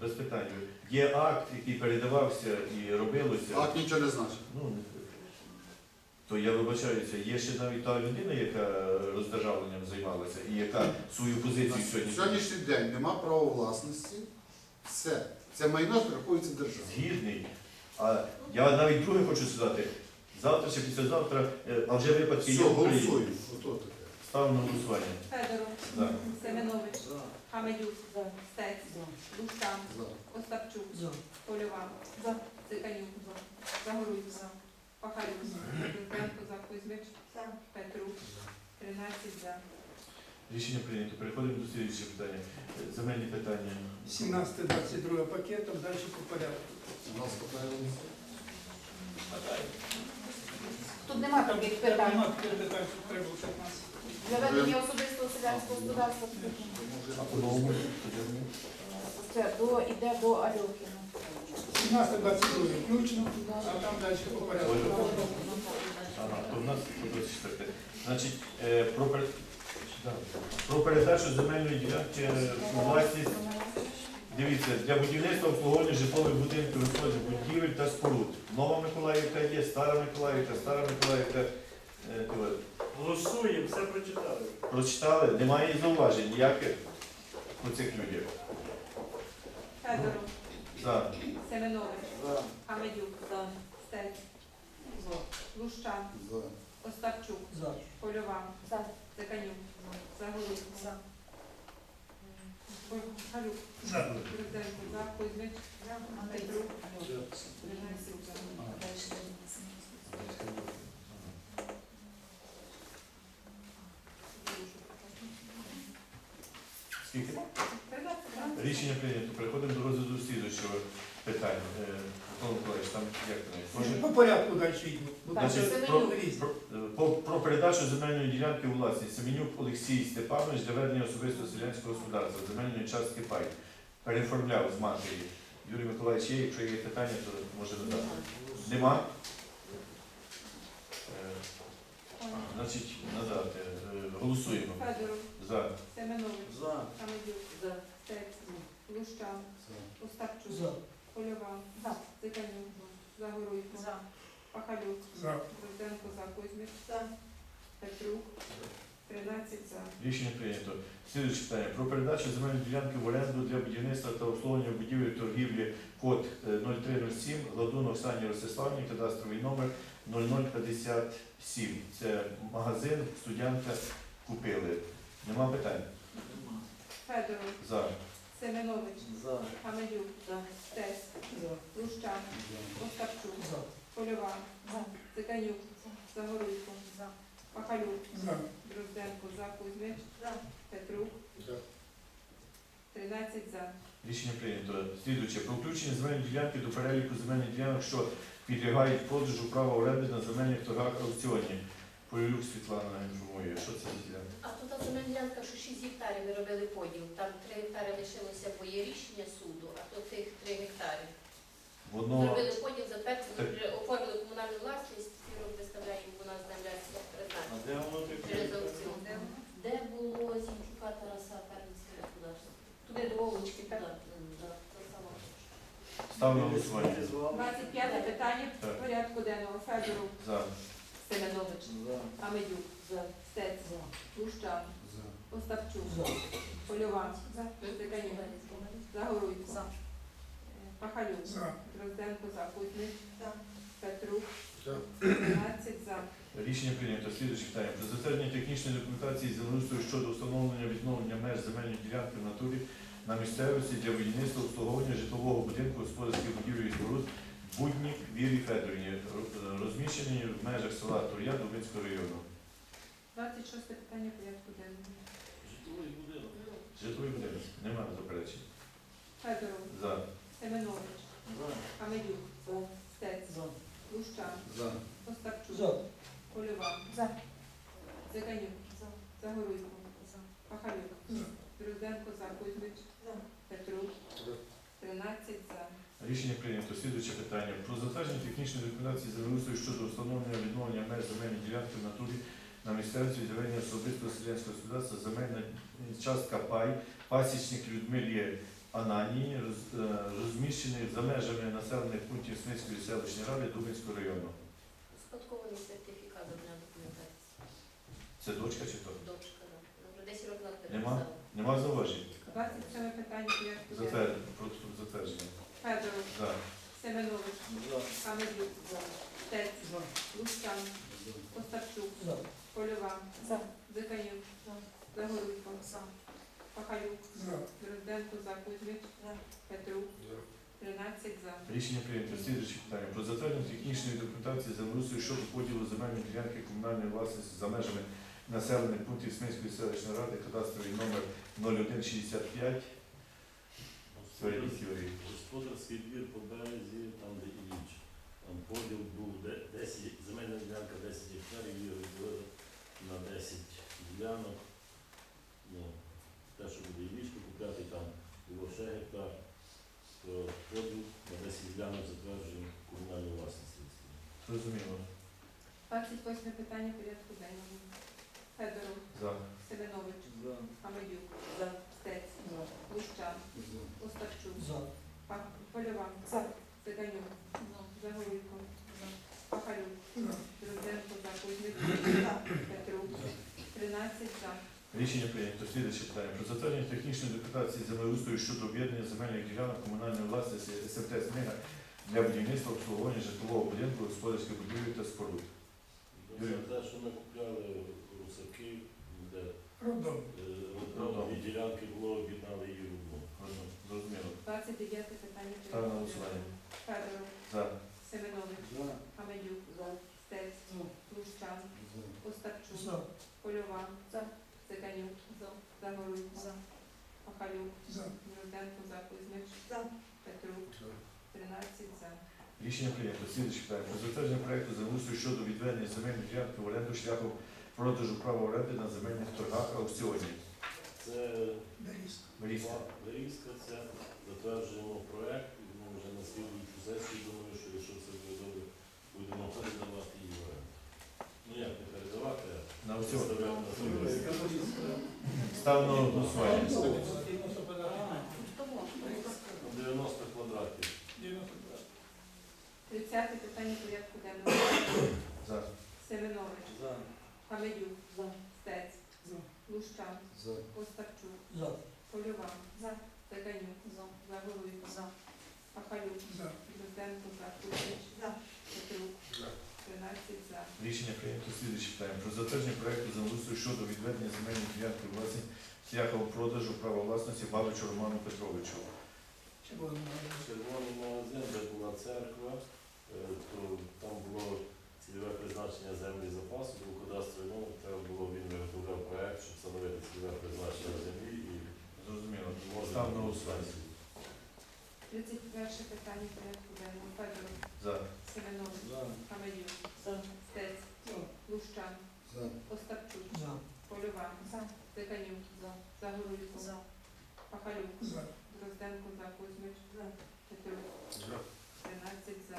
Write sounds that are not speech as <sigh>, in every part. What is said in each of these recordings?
без питань. Є акт, який передавався і робилося. Акт нічого не значить. Ну, то я вибачаюся, є ще навіть та людина, яка роздержавленням займалася і яка свою позицію На сьогодні. сьогоднішній день нема права власності. Все. Це майно рахується державою. Згідний. А я навіть друге хочу сказати. Завтра чи післязавтра, е, а вже випадки Все, є в Україні. голосуємо. Ото на голосування. Федоров, За. Семенович, Хамедюк, Стець, За. Остапчук, Польова, Циканюк, Загоруйко, Пахалюк, Кузьменко, за Кузьмич, Петрук, 13 за. Рішення прийнято. Переходимо до слідчого питання. Земельні питання. 17-22 пакетом, далі по порядку. У нас. Тут нема таких питань. Нема таких питань, що треба у 15. Для ведення особистого селянського господарства це до, іде до Альохіна. 17-22 включно, а там далі по порядку. Ага, то в нас по 24. Значить, е, про, про передачу земельної ділянки е, у власність, дивіться, для будівництва обслуговування житлових будинків, виходить будівель та споруд. Нова Миколаївка є, стара Миколаївка, стара Миколаївка. Е, Голосуємо, все прочитали. Прочитали, немає зауважень ніяких по цих людях. Федоров, За. Семенович, Хамедюк, Стець, Лущан, За. Остапчук, Польова, Циканюк, Загоруйко, Пахалюк, За. Кузьменко, за. Кузьмич, Петрук, 13 за. Скільки? Рішення прийнято. Переходимо до розгляду слідуючого питання. Е, Миколаївич, там як то Може. По порядку далі Так, це Значить, про, різні. про, про передачу земельної ділянки у власність Семенюк Олексій Степанович для ведення особистого селянського господарства, земельної частки пай. Переоформляв з матері. Юрій Миколаївич є, якщо є питання, то може додати. Нема? Значить, надати. Е, Голосуємо. Федоров, За. Семенович, За. Хамедюк, Стець, Лущан, За. Остапчук, Польова, Циканюк, Загоруйко, Пахалюк, За. Розденко, за Кузьмич, Петрук, 13 за. Рішення прийнято. Слідуюче питання. Про передачу земельної ділянки в оренду для будівництва та обслуговування будівель торгівлі код е, 0307 Гладун Оксані Ростиславні, кадастровий номер 0057. Це магазин, студентка купили. Нема питань? Федоров, За. Семенович, За. Хамедюк, Стець, Лущан, Остапчук, Польова, Циканюк, Загоруйко, Пахалюк, За. Дрозденко, за Кузьмич, Петрук, За. 13 за. Рішення прийнято. Слідуюче. Про включення земельної ділянки до переліку земельних ділянок, що підлягають продажу права оренди на земельних торгах аукціоні. Полюк Світлана інформує. Що це за ділянка? А тут та земельна ділянка, що 6 гектарів ми робили поділ. Там 3 гектари лишилося, бо є рішення суду, а то тих 3 гектари. Воно Зробили поділ, затвердили, Так. оформили комунальну власність, фірм виставляє, у нас земля призначена де воно через аукціон. Де було Зінчука Тараса фермерське господарство? Туди до то саме. ставлю голосування. 25 питання Так. порядку денного. Федоров, За. Семенович, За. Хамедюк, Стець, Лущан, За. Остапчук, Польова, Циканюк, Загоруйко, За. Е, Пахалюк, За. Дрозденко, за Кузьмич, Петрук, За. 13 за. Рішення прийнято. Слідуюче питання. Про затвердження технічної документації землеустрою щодо встановлення відновлення меж земельної ділянки в натурі на місцевості для будівництва обслуговування житлового будинку господарських будівель і споруд Буднік Вірі Федорівні, розміщені в межах села Тур'я Дубинського району. 26 питання порядку денного. Житловий будинок. Житловий будинок. Немає заперечень. Федоров, За. Семенович, За. Хамедюк, Стець, Лущан, За. Остапчук, Польова, За. Циканюк, Загоруйко, Пахалюк, За. Дрозденко, за Кузьмич, Петрук, За. 13 за. Рішення прийнято. Слідуюче питання. Про затвердження технічної документації землеустрою щодо встановлення відновлення меж земельної ділянки в натурі на місцевості для особистого селянського господарства земельна частка пай, пасічник Людмилі Ананії, роз- е, розміщений за межами населених пунктів Смільської селищної ради Дубинського району. Спадкований сертифікат одна документація. Це дочка чи хто? Дочка, вже 10 років назад Нема? підписала. Нема зауважень? 27 питання порядку денного. Затвер- Прошу затвердження. Федоров, За. Семенович, Хамедюк, Стець, Лущан, Остапчук, Польова, За. Диканюк, Загоруйко, Пахалюк, Дрозденко, за Кузьмич, Петрук, 13 за. Рішення прийнято. Слідуюче питання. Про затвердження технічної документації землеустрою щодо поділу земельної ділянки комунальної власності за межами населених пунктів Смільської селищної ради, кадастровий номер 0165. Сьогодні Господарський двір по березі, там де і річ. Там поділ був 10, земельна ділянка 10 гектарів, її розділили на 10 ділянок. Те, що буде і річку купляти, там було ще гектар, то поділ на 10 ділянок затверджуємо комунальну власність. Зрозуміло. 28 питання порядку денного. Федоров, За. Семенович, Хамедюк, Стець, Лущан, Остапчук, Пах- Польова, За. Циканюк, Загоруйко, Пахалюк, Дрозденко, за. Кузьмич, <coughs> Петрук, 13 за. Рішення прийнято. Слідуюче питання. Про затвердження технічної документації землеустрою щодо об'єднання земельних ділянок комунальної власності СМТ «Сміга» для будівництва обслуговування житлового будинку, господарських будівель та споруд. Це те, що ми купляли русаки, де Родом. е, ділянки було, об'єднали її в одну. Зрозуміло. 29 питання Ставлю на голосування. Федоров, За. Семенович, Хамедюк, Стець, Лущан, Остапчук, Польова, Циканюк, Загоруйко, Пахалюк, Дрозденко, за. Кузьмич, Петрук, 13 за. Рішення прийнято. Слідуюче питання. Про затвердження проекту землеустрою щодо відведення земельних ділянки в оренду шляхом продажу права оренди на земельних торгах аукціоні. Це Берізка. Берізка, це затверджуємо проект, ми вже на слідуючу сесію, думаю, що якщо це буде добре, будемо передавати її в оренду. Ну як не передавати, На аукціон. виставляти на голосування. То можна. 90 квадратів. 30 питання порядку денного. За. Семенович, Хамедюк, Стець, Лущан, Остапчук, Польова, Циканюк, Загоруйко, Пахалюк, Дрозденко, за Кузьмич, Петрук, 13 за. Рішення прийнято. Слідуюче питання. Про затвердження проекту землеустрою щодо відведення земельних ділянки власні шляхом продажу права власності Бабичу Роману Петровичу. Червоний магазин, де була церква, е, то там було цільове призначення землі запасу, був кадастровий номер, треба було, він виготовляв проект, щоб встановити цільове призначення землі і Зрозуміло. можна на було 31 питання порядку денного. Федоров, За. Семенович, Хамедюк, Стець, Лущан, Остапчук, За. Польова, Циканюк, Загоруйко, Пахалюк, За. Дрозденко, за Кузьмич, За. Петрук, За. 13 за.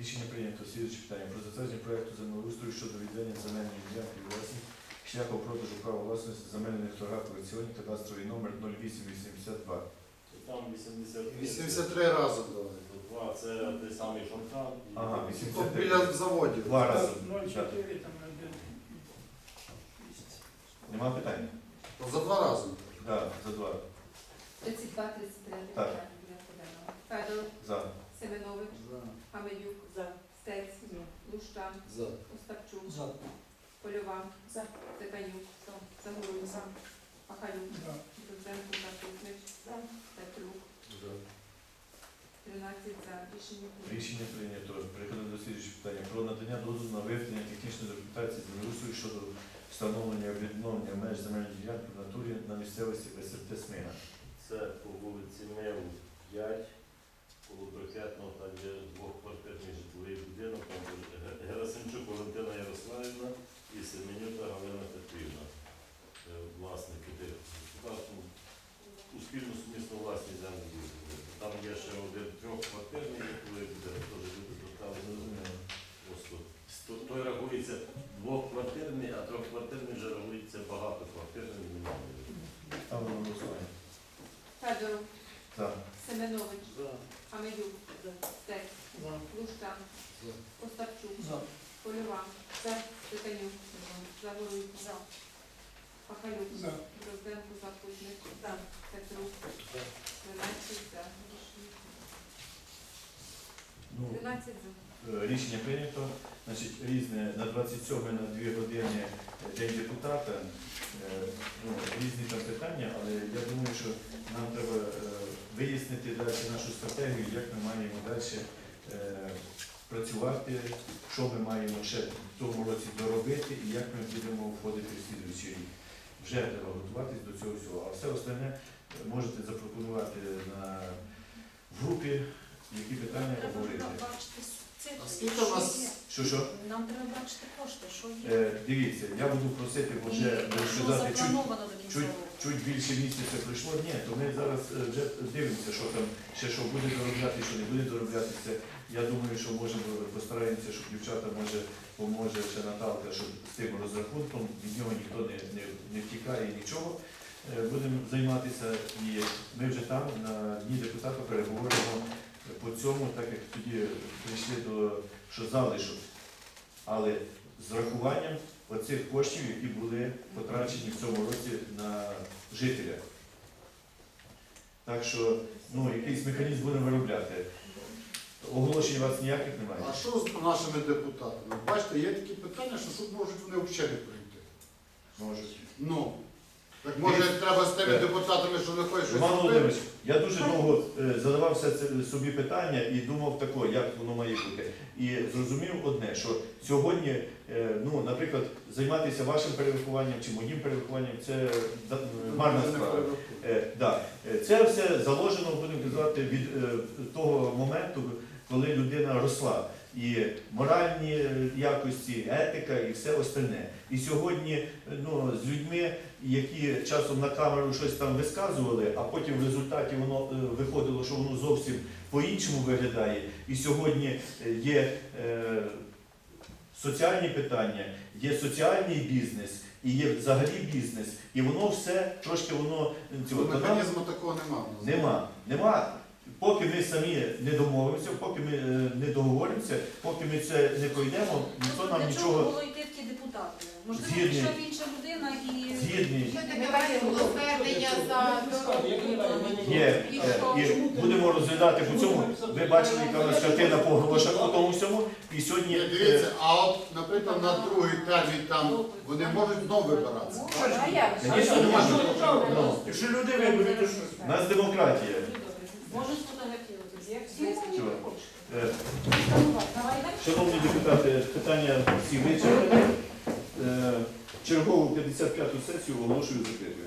Рішення прийнято. Слідуюче питання. Про затвердження проекту землеустрою щодо відведення земельної ділянки власні шляхом продажу права власності земельних торгах в аукціоні кадастровий номер 0882. Там 80 83 рази давай. Два це той самий фонтан. Ага, То 83. біля заводів. Два рази. 0,4 там. Нема питань? За два рази. Так, за два. 32 33 Так. питання. Федоров, За. Семенович, Хамедюк, Стець, Лущан, За. Остапчук, Польова, Циканюк, Загоруйко, Пахалюк, Дрозденко, за. Кузьмич, Петрук, 13 за. Рішення прийнято. Рішення прийнято. Переходимо до слідчого питання. Про надання дозволу на виведення технічної документації землеустрою щодо встановлення відновлення меж земельної ділянки в натурі на місцевості СРТ Сміга. Це по вулиці Меву 5, коло Брикетного, там є двохквартирний житловий будинок, там Ге- Герасимчук Валентина Ярославівна і Семенюта Галина Петрівна, Е, власники тих ну, у спільну сумісну власність землі. Там є ще один трьохквартирний житловий будинок, теж люди зверталися. Зрозуміло. Просто сто- той рахується двохквартирний, а трьохквартирний вже рахується багатоквартирний. Ставимо на голосування. Федоров, За. Семенович, За. Лущан, За. Остапчук. Польова, Титанюк, Загоруйко, Пахалюк, За. Дрозденко, Запутник, Петрук, 12 за. Ну, 12 за. Е, Рішення прийнято. Значить, різне на 27 на 2 години День депутата. Е, Ну, різні там питання, але я думаю, що нам треба е, вияснити далі нашу стратегію, як ми маємо далі е, працювати, що ми маємо ще в тому році доробити і як ми будемо входити в слідуючий рік. Вже треба готуватись до цього всього. А все остальне е, можете запропонувати на групі, які питання обговорити. А скільки у вас. Що що? Нам треба бачити кошти, що є. Е, дивіться, я буду просити, бо вже можу що сказати, чуть, заплановано до кінця чуть, року. чуть більше місяця пройшло. Ні, то ми зараз е, вже дивимося, що там ще що буде доробляти, що не буде дороблятися. Я думаю, що можемо постараємося, щоб дівчата може поможе ще Наталка, щоб з тим розрахунком від нього ніхто не, не, не втікає нічого. Е, Будемо займатися і ми вже там на дні депутата переговоримо по цьому, так як тоді прийшли до що залишок. Але з рахуванням оцих коштів, які були потрачені в цьому році на жителя. Так що ну, якийсь механізм будемо виробляти. Оголошень у вас ніяких немає? А що з нашими депутатами? Бачите, є такі питання, що тут можуть вони взагалі прийти. Можуть. Ну, так може треба з тими Е. депутатами, що не хочуть щось Роман робити? Володимирович, я дуже довго е, задавався це собі питання і думав тако, як воно має бути. І зрозумів одне, що сьогодні, е, ну, наприклад, займатися вашим перерахуванням чи моїм перерахуванням це да, марна справа. Е, да. Е, Це все заложено, будемо казати, від е, того моменту, коли людина росла. І моральні якості, етика і все остальне. І сьогодні ну, з людьми, які часом на камеру щось там висказували, а потім в результаті воно е, виходило, що воно зовсім по-іншому виглядає. І сьогодні е, є е, соціальні питання, є соціальний бізнес і є взагалі бізнес. І воно все трошки воно цього. Механізму такого нема. Нема. Нема. Поки ми самі не домовимося, поки ми е, не договоримося, поки ми це не пройдемо, ніхто нам для чого нічого було йти в ті депутати? Можливо, Згідний. прийшла інша людина і згідний. Давайте було звернення за Є І е, що? і будемо розглядати по цьому. Ви бачили, яка у нас картина по грошах по тому всьому. І сьогодні Ні, е, дивіться, а от, наприклад, на другий термін там вони можуть знову вибиратися. А як? Звісно. Ну, Якщо люди виберуть, то що? у нас демократія. Можна сфотографувати. Як всі Чого? Е, Давай далі. Шановні депутати, питання всі вичерпані. Е, Чергову 55-ту сесію оголошую закритою.